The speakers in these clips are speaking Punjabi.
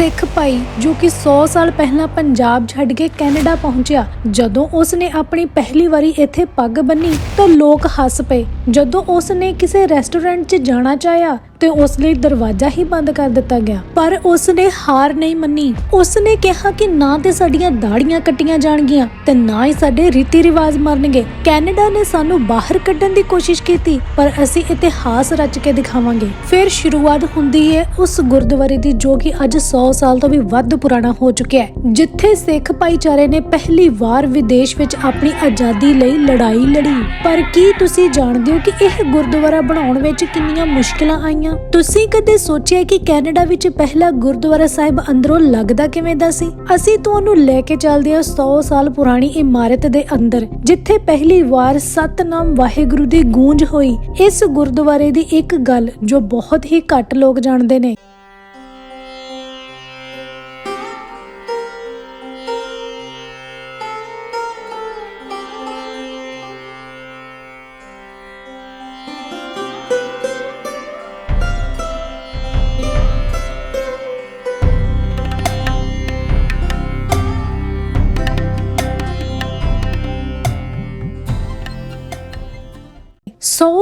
ਸਿੱਖ ਭਾਈ ਜੋ ਕਿ 100 ਸਾਲ ਪਹਿਲਾਂ ਪੰਜਾਬ ਛੱਡ ਕੇ ਕੈਨੇਡਾ ਪਹੁੰਚਿਆ, ਜਦੋਂ ਉਸ ਨੇ ਆਪਣੀ ਪਹਿਲੀ ਵਾਰੀ ਇੱਥੇ ਪੱਗ ਬੰਨੀ ਤਾਂ ਲੋਕ ਹੱਸ ਪਏ। ਜਦੋਂ ਉਸ ਨੇ ਕਿਸੇ ਰੈਸਟੋਰੈਂਟ 'ਚ ਜਾਣਾ ਚਾਹਿਆ ਤੇ ਉਸ ਲਈ ਦਰਵਾਜ਼ਾ ਹੀ ਬੰਦ ਕਰ ਦਿੱਤਾ ਗਿਆ। ਪਰ ਉਸ ਨੇ ਹਾਰ ਨਹੀਂ ਮੰਨੀ। ਉਸ ਨੇ ਕਿਹਾ ਕਿ ਨਾ ਤੇ ਸਾਡੀਆਂ ਦਾੜੀਆਂ ਕੱਟੀਆਂ ਜਾਣਗੀਆਂ ਤੇ ਨਾ ਹੀ ਸਾਡੇ ਰੀਤੀ ਰਿਵਾਜ ਮਰਨਗੇ। ਕੈਨੇਡਾ ਨੇ ਸਾਨੂੰ ਬਾਹਰ ਕੱਢਣ ਦੀ ਕੋਸ਼ਿਸ਼ ਕੀਤੀ, ਪਰ ਅਸੀਂ ਇਤਿਹਾਸ ਰਚ ਕੇ ਦਿਖਾਵਾਂਗੇ। ਫਿਰ ਸ਼ੁਰੂਆਤ ਹੁੰਦੀ ਹੈ ਉਸ ਗੁਰਦੁਆਰੇ ਦੀ ਜੋ ਕਿ ਅੱਜ 100 ਸਾਲ ਤੋਂ ਵੀ ਵੱਧ ਪੁਰਾਣਾ ਹੋ ਚੁੱਕਿਆ ਹੈ, ਜਿੱਥੇ ਸਿੱਖ ਭਾਈਚਾਰੇ ਨੇ ਪਹਿਲੀ ਵਾਰ ਵਿਦੇਸ਼ ਵਿੱਚ ਆਪਣੀ ਆਜ਼ਾਦੀ ਲਈ ਲੜਾਈ ਲੜੀ। ਪਰ ਕੀ ਤੁਸੀਂ ਜਾਣਦੇ ਹੋ ਕਿ ਇਹ ਗੁਰਦੁਆਰਾ ਬਣਾਉਣ ਵਿੱਚ ਕਿੰਨੀਆਂ ਮੁਸ਼ਕਲਾਂ ਆਈਆਂ? ਤੁਸੀਂ ਕਦੇ ਸੋਚਿਆ ਕਿ ਕੈਨੇਡਾ ਵਿੱਚ ਪਹਿਲਾ ਗੁਰਦੁਆਰਾ ਸਾਹਿਬ ਅੰਦਰੋਂ ਲੱਗਦਾ ਕਿਵੇਂ ਦਾ ਸੀ? ਅਸੀਂ ਤੁਹਾਨੂੰ ਲੈ ਕੇ ਚੱਲਦੇ ਹਾਂ 100 ਸਾਲ ਪੁਰਾਣੀ ਇਮਾਰਤ ਦੇ ਅੰਦਰ, ਜਿੱਥੇ ਪਹਿਲੀ ਵਾਰ ਸਤਨਾਮ ਵਾਹਿਗੁਰੂ ਦੀ ਗੂੰਜ ਹੋਈ। ਇਸ ਗੁਰਦੁਆਰੇ ਦੀ ਇੱਕ ਗੱਲ ਜੋ ਬਹੁਤ ਹੀ ਘੱਟ ਲੋਕ ਜਾਣਦੇ ਨੇ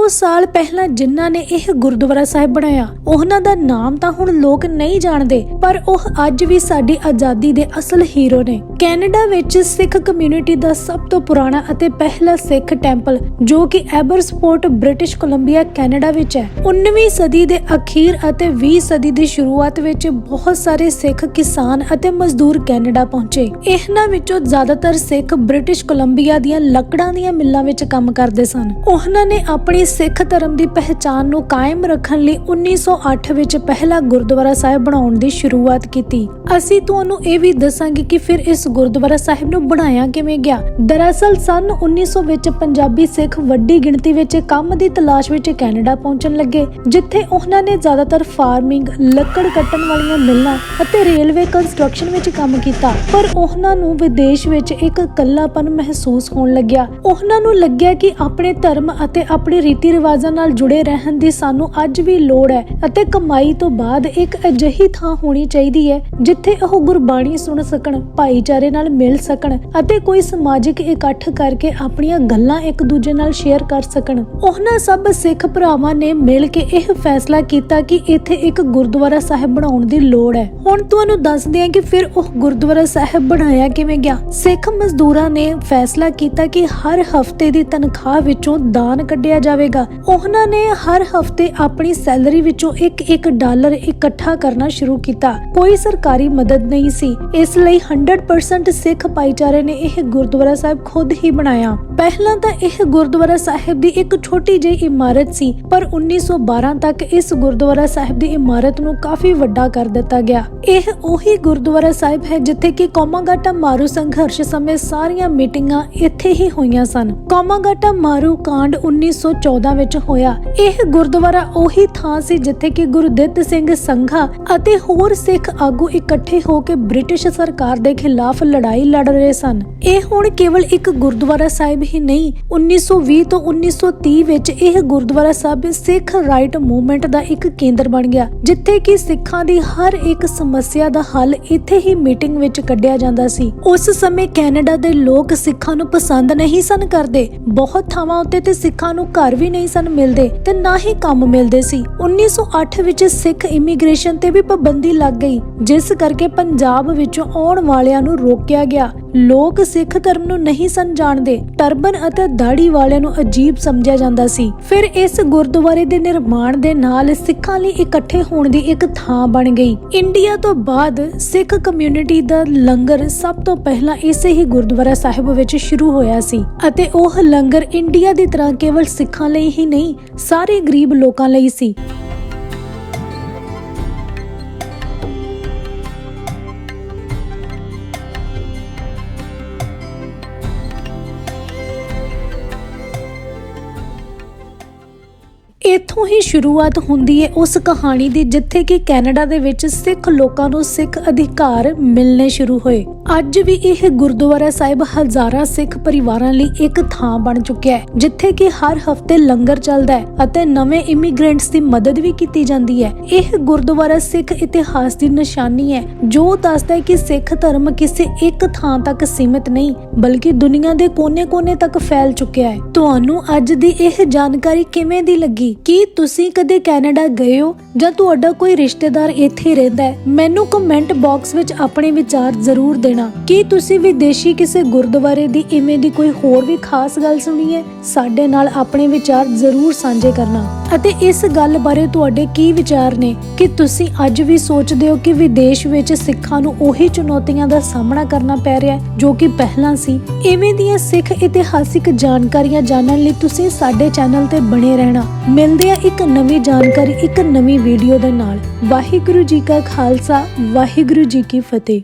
ਸਾਲ ਪਹਿਲਾਂ ਜਿਨ੍ਹਾਂ ਨੇ ਇਹ ਗੁਰਦੁਆਰਾ ਸਾਹਿਬ ਬਣਾਇਆ, ਉਹਨਾਂ ਦਾ ਨਾਮ ਤਾਂ ਹੁਣ ਲੋਕ ਨਹੀਂ ਜਾਣਦੇ, ਪਰ ਉਹ ਅੱਜ ਵੀ ਸਾਡੀ ਆਜ਼ਾਦੀ ਦੇ ਅਸਲ ਹੀਰੋ ਨੇ। ਕੈਨੇਡਾ ਵਿੱਚ ਸਿੱਖ ਕਮਿਊਨਿਟੀ ਦਾ ਸਭ ਤੋਂ ਪੁਰਾਣਾ ਅਤੇ ਪਹਿਲਾ ਸਿੱਖ ਟੈਂਪਲ, ਜੋ ਕਿ ਐਬਰਸਪੋਰਟ, ਬ੍ਰਿਟਿਸ਼ ਕੋਲੰਬੀਆ, ਕੈਨੇਡਾ ਵਿੱਚ ਹੈ। 19ਵੀਂ ਸਦੀ ਦੇ ਅਖੀਰ ਅਤੇ 20 ਸਦੀ ਦੀ ਸ਼ੁਰੂਆਤ ਵਿੱਚ ਬਹੁਤ ਸਾਰੇ ਸਿੱਖ ਕਿਸਾਨ ਅਤੇ ਮਜ਼ਦੂਰ ਕੈਨੇਡਾ ਪਹੁੰਚੇ। ਇਹਨਾਂ ਵਿੱਚੋਂ ਜ਼ਿਆਦਾਤਰ ਸਿੱਖ ਬ੍ਰਿਟਿਸ਼ ਕੋਲੰਬੀਆ ਦੀਆਂ ਲੱਕੜਾਂ ਦੀਆਂ ਮਿੱਲਾਂ ਵਿੱਚ ਕੰਮ ਕਰਦੇ ਸਨ। ਉਹਨਾਂ ਨੇ ਆਪਣੀ ਸਿੱਖ ਧਰਮ ਦੀ ਪਹਿਚਾਣ ਨੂੰ ਕਾਇਮ ਰੱਖਣ ਲਈ 1908 ਵਿੱਚ ਪਹਿਲਾ ਗੁਰਦੁਆਰਾ ਸਾਹਿਬ ਬਣਾਉਣ ਦੀ ਸ਼ੁਰੂਆਤ ਕੀਤੀ। ਅਸੀਂ ਤੁਹਾਨੂੰ ਇਹ ਵੀ ਦੱਸਾਂਗੇ ਕਿ ਫਿਰ ਇਸ ਗੁਰਦੁਆਰਾ ਸਾਹਿਬ ਨੂੰ ਬਣਾਇਆ ਕਿਵੇਂ ਗਿਆ? ਦਰਅਸਲ ਸਨ 1900 ਵਿੱਚ ਪੰਜਾਬੀ ਸਿੱਖ ਵੱਡੀ ਗਿਣਤੀ ਵਿੱਚ ਕੰਮ ਦੀ ਤਲਾਸ਼ ਵਿੱਚ ਕੈਨੇਡਾ ਪਹੁੰਚਣ ਲੱਗੇ, ਜਿੱਥੇ ਉਹਨਾਂ ਨੇ ਜ਼ਿਆਦਾਤਰ ਫਾਰਮਿੰਗ, ਲੱਕੜ ਕੱਟਣ ਵਾਲੀਆਂ ਮਿੱਲਾਂ ਅਤੇ ਰੇਲਵੇ ਕੰਸਟਰਕਸ਼ਨ ਵਿੱਚ ਕੰਮ ਕੀਤਾ। ਪਰ ਉਹਨਾਂ ਨੂੰ ਵਿਦੇਸ਼ ਵਿੱਚ ਇੱਕ ਇਕੱਲਾਪਨ ਮਹਿਸੂਸ ਹੋਣ ਲੱਗਿਆ। ਉਹਨਾਂ ਨੂੰ ਲੱਗਿਆ ਕਿ ਆਪਣੇ ਧਰਮ ਅਤੇ ਆਪਣੇ ਰੀਤੀ ਰਿਵਾਜਾਂ ਨਾਲ ਜੁੜੇ ਰਹਿਣ ਦੀ ਸਾਨੂੰ ਅੱਜ ਵੀ ਲੋੜ ਹੈ ਅਤੇ ਕਮਾਈ ਤੋਂ ਬਾਅਦ ਇੱਕ ਅਜਿਹੀ ਥਾਂ ਹੋਣੀ ਚਾਹੀਦੀ ਹੈ, ਜਿੱਥੇ ਉਹ ਗੁਰਬਾਣੀ ਸੁਣ ਸਕਣ, ਭਾਈਚਾਰੇ ਨਾਲ ਮਿਲ ਸਕਣ ਅਤੇ ਕੋਈ ਸਮਾਜਿਕ ਇਕੱਠ ਕਰਕੇ ਆਪਣੀਆਂ ਗੱਲਾਂ ਇੱਕ ਦੂਜੇ ਨਾਲ ਸ਼ੇਅਰ ਕਰ ਸਕਣ। ਉਹਨਾਂ ਸਭ ਸਿੱਖ ਭਰਾਵਾਂ ਨੇ ਮਿਲ ਕੇ ਇਹ ਫੈਸਲਾ ਕੀਤਾ ਕਿ ਇੱਥੇ ਇੱਕ ਗੁਰਦੁਆਰਾ ਸਾਹਿਬ ਬਣਾਉਣ ਦੀ ਲੋੜ ਹੈ। ਹੁਣ ਤੁਹਾਨੂੰ ਦੱਸਦੇ ਹਾਂ ਕਿ ਫਿਰ ਉਹ ਗੁਰਦੁਆਰਾ ਸਾਹਿਬ ਬਣਾਇਆ ਕਿਵੇਂ ਗਿਆ। ਸਿੱਖ ਮਜ਼ਦੂਰਾਂ ਨੇ ਫੈਸਲਾ ਕੀਤਾ ਕਿ ਹਰ ਹਫ਼ਤੇ ਦੀ ਤਨਖਾਹ ਵਿੱਚੋਂ ਦਾਨ ਕੱਢਿਆ ਜਾਵੇਗਾ। ਉਹਨਾਂ ਨੇ ਹਰ ਹਫ਼ਤੇ ਆਪਣੀ ਸੈਲਰੀ ਵਿੱਚੋਂ 1-1 ਡਾਲਰ ਇਕੱਠਾ ਕਰਨਾ ਸ਼ੁਰੂ ਕੀਤਾ। ਕੋਈ ਸਰਕਾਰੀ ਮਦਦ ਨਹੀਂ ਸੀ। ਇਸ ਲਈ 100% ਸਿੱਖ ਭਾਈਚਾਰੇ ਨੇ ਇਹ ਗੁਰਦੁਆਰਾ ਸਾਹਿਬ ਖੁਦ ਹੀ ਬਣਾਇਆ। ਪਹਿਲਾਂ ਤਾਂ ਇਹ ਗੁਰਦੁਆਰਾ ਸਾਹਿਬ ਦੀ ਇੱਕ ਛੋਟੀ ਜਿਹੀ ਇਮਾਰਤ ਸੀ, ਪਰ 1912 ਤੱਕ ਇਸ ਗੁਰਦੁਆਰਾ ਸਾਹਿਬ ਦੀ ਇਮਾਰਤ ਨੂੰ ਕਾਫੀ ਵੱਡਾ ਕਰ ਦਿੱਤਾ ਗਿਆ। ਇਹ ਉਹੀ ਗੁਰਦੁਆਰਾ ਸਾਹਿਬ ਹੈ ਜਿੱਥੇ ਕਿ ਕੋਮਾਗਾਟਾ ਮਾਰੂ ਸੰਘਰਸ਼ ਸਮੇਂ ਸਾਰੀਆਂ ਮੀਟਿੰਗਾਂ ਇੱਥੇ ਹੀ ਹੋਈਆਂ ਸਨ। ਕੋਮਾਗਾਟਾ ਮਾਰੂ ਕਾਂਡ 1914 ਵਿੱਚ ਹੋਇਆ। ਇਹ ਗੁਰਦੁਆਰਾ ਉਹੀ ਥਾਂ ਸੀ ਜਿੱਥੇ ਕਿ ਗੁਰਦਿੱਤ ਸਿੰਘ ਸੰਘਾ ਅਤੇ ਹੋਰ ਸਿੱਖ ਆਗੂ ਇਕੱਠੇ ਹੋ ਕੇ ਬ੍ਰਿਟਿਸ਼ ਸਰਕਾਰ ਦੇ ਖਿਲਾਫ ਲੜਾਈ ਲੜ ਰਹੇ ਸਨ। ਇਹ ਹੁਣ ਕੇਵਲ ਇੱਕ ਗੁਰਦੁਆਰਾ ਸਾਹਿਬ ਹੀ ਨਹੀਂ 1920 ਤੋਂ 1930 ਵਿੱਚ ਇਹ ਗੁਰਦੁਆਰਾ ਸਾਹਿਬ ਸਿੱਖ ਰਾਈਟ ਮੂਵਮੈਂਟ ਦਾ ਇੱਕ ਕੇਂਦਰ ਬਣ ਗਿਆ, ਜਿੱਥੇ ਕਿ ਸਿੱਖਾਂ ਦੀ ਹਰ ਇੱਕ ਸਮੱਸਿਆ ਦਾ ਹੱਲ ਇੱਥੇ ਹੀ ਮੀਟਿੰਗ ਵਿੱਚ ਕੱਢਿਆ ਜਾਂਦਾ ਸੀ। ਉਸ ਸਮੇਂ ਕੈਨੇਡਾ ਦੇ ਲੋਕ ਸਿੱਖਾਂ ਨੂੰ ਪਸੰਦ ਨਹੀਂ ਸਨ ਕਰਦੇ। ਬਹੁਤ ਥਾਵਾਂ ਉੱਤੇ ਤੇ ਸਿੱਖਾਂ ਨੂੰ ਘਰ ਵੀ ਨਹੀਂ ਸਨ ਮਿਲਦੇ ਤੇ ਨਾ ਹੀ ਕੰਮ ਮਿਲਦੇ ਸੀ। 1908 ਵਿੱਚ ਸਿੱਖ ਇਮੀਗ੍ਰੇਸ਼ਨ ਤੇ ਵੀ ਪਾਬੰਦੀ ਲੱਗ ਗਈ, ਜਿਸ ਕਰਕੇ ਪੰਜਾਬ ਵਿੱਚੋਂ ਆਉਣ ਵਾਲਿਆਂ ਨੂੰ ਰੋਕਿਆ ਗਿਆ। ਲੋਕ ਸਿੱਖ ਧਰਮ ਨੂੰ ਨਹੀਂ ਸਨ ਜਾਣਦੇ। ਟਰਬਨ ਅਤੇ ਦਾੜੀ ਵਾਲਿਆਂ ਨੂੰ ਅਜੀਬ ਸਮਝਿਆ ਜਾਂਦਾ ਸੀ। ਫਿਰ ਇਸ ਗੁਰਦੁਆਰੇ ਦੇ ਨਿਰਮਾਣ ਦੇ ਨਾਲ ਸਿੱਖਾਂ ਲਈ ਇਕੱਠੇ ਹੋਣ ਦੀ ਇੱਕ ਥਾਂ ਬਣ ਗਈ। ਇੰਡੀਆ ਤੋਂ ਬਾਅਦ ਸਿੱਖ ਕਮਿਊਨਿਟੀ ਦਾ ਲੰਗਰ ਸਭ ਤੋਂ ਪਹਿਲਾਂ ਇਸੇ ਹੀ ਗੁਰਦੁਆਰਾ ਸਾਹਿਬ ਵਿੱਚ ਸ਼ੁਰੂ ਹੋਇਆ ਸੀ ਅਤੇ ਉਹ ਲੰਗਰ ਇੰਡੀਆ ਦੀ ਤਰ੍ਹਾਂ ਕੇਵਲ ਸਿੱਖਾਂ ਲਈ ਹੀ ਨਹੀਂ, ਸਾਰੇ ਗਰੀਬ ਲੋਕਾਂ ਲਈ ਸੀ। ਇੱਥੋਂ ਹੀ ਸ਼ੁਰੂਆਤ ਹੁੰਦੀ ਹੈ ਉਸ ਕਹਾਣੀ ਦੀ, ਜਿੱਥੇ ਕਿ ਕੈਨੇਡਾ ਦੇ ਵਿੱਚ ਸਿੱਖ ਲੋਕਾਂ ਨੂੰ ਸਿੱਖ ਅਧਿਕਾਰ ਮਿਲਣੇ ਸ਼ੁਰੂ ਹੋਏ। ਅੱਜ ਵੀ ਇਹ ਗੁਰਦੁਆਰਾ ਸਾਹਿਬ ਹਜ਼ਾਰਾਂ ਸਿੱਖ ਪਰਿਵਾਰਾਂ ਲਈ ਇੱਕ ਥਾਂ ਬਣ ਚੁੱਕਿਆ ਹੈ, ਜਿੱਥੇ ਕਿ ਹਰ ਹਫ਼ਤੇ ਲੰਗਰ ਚੱਲਦਾ ਹੈ ਅਤੇ ਨਵੇਂ ਇਮੀਗ੍ਰੈਂਟਸ ਦੀ ਮਦਦ ਵੀ ਕੀਤੀ ਜਾਂਦੀ ਹੈ। ਇਹ ਗੁਰਦੁਆਰਾ ਸਿੱਖ ਇਤਿਹਾਸ ਦੀ ਨਿਸ਼ਾਨੀ ਹੈ, ਜੋ ਦੱਸਦਾ ਹੈ ਕਿ ਸਿੱਖ ਧਰਮ ਕਿਸੇ ਇੱਕ ਥਾਂ ਤੱਕ ਸੀਮਿਤ ਨਹੀਂ, ਬਲਕਿ ਦੁਨੀਆ ਦੇ ਕੋਨੇ-ਕੋਨੇ ਤੱਕ ਫੈਲ ਚੁੱਕਿਆ ਹੈ। ਤੁਹਾਨੂੰ ਅੱਜ ਦੀ ਇਹ ਜਾਣਕਾਰੀ ਕਿਵੇਂ ਦੀ ਲੱਗੀ? ਕੀ ਤੁਸੀਂ ਕਦੇ ਕੈਨੇਡਾ ਗਏ ਹੋ ਜਾਂ ਤੁਹਾਡਾ ਕੋਈ ਰਿਸ਼ਤੇਦਾਰ ਇੱਥੇ ਰਹਿੰਦਾ ਹੈ, ਮੈਨੂੰ ਕਮੈਂਟ ਬਾਕਸ ਵਿੱਚ ਆਪਣੇ ਵਿਚਾਰ ਜ਼ਰੂਰ ਦੇਣਾ। ਕੀ ਤੁਸੀਂ ਵਿਦੇਸ਼ੀ ਕਿਸੇ ਗੁਰਦੁਆਰੇ ਦੀ ਇਵੇਂ ਦੀ ਕੋਈ ਹੋਰ ਵੀ ਖਾਸ ਗੱਲ ਸੁਣੀ ਹੈ? ਸਾਡੇ ਨਾਲ ਆਪਣੇ ਵਿਚਾਰ ਜ਼ਰੂਰ ਸਾਂਝੇ ਕਰਨਾ। ਅਤੇ ਇਸ ਗੱਲ ਬਾਰੇ ਤੁਹਾਡੇ ਕੀ ਵਿਚਾਰ ਨੇ? ਕਿ ਤੁਸੀਂ ਅੱਜ ਵੀ ਸੋਚਦੇ ਹੋ ਕਿ ਵਿਦੇਸ਼ ਵਿੱਚ ਸਿੱਖਾਂ ਨੂੰ ਉਹੀ ਚੁਣੌਤੀਆਂ ਦਾ ਸਾਹਮਣਾ ਕਰਨਾ ਪੈ ਰਿਹਾ ਹੈ ਜੋ ਕਿ ਪਹਿਲਾਂ ਸੀ? ਇਵੇਂ ਦੀਆਂ ਸਿੱਖ ਇਤਿਹਾਸਿਕ ਜਾਣਕਾਰੀਆਂ ਜਾਣਨ ਲਈ ਤੁਸੀਂ ਸਾਡੇ ਚੈਨਲ ਤੇ ਬਣੇ ਰਹਿਣਾ। ਮਿਲਦੇ ਆ ਇੱਕ ਨਵੀਂ ਜਾਣਕਾਰੀ, ਇੱਕ ਨਵੀਂ ਵੀਡੀਓ ਦੇ ਨਾਲ। ਵਾਹਿਗੁਰੂ ਜੀ ਕਾ ਖਾਲਸਾ, ਵਾਹਿਗੁਰੂ ਜੀ ਕੀ ਫਤਿਹ।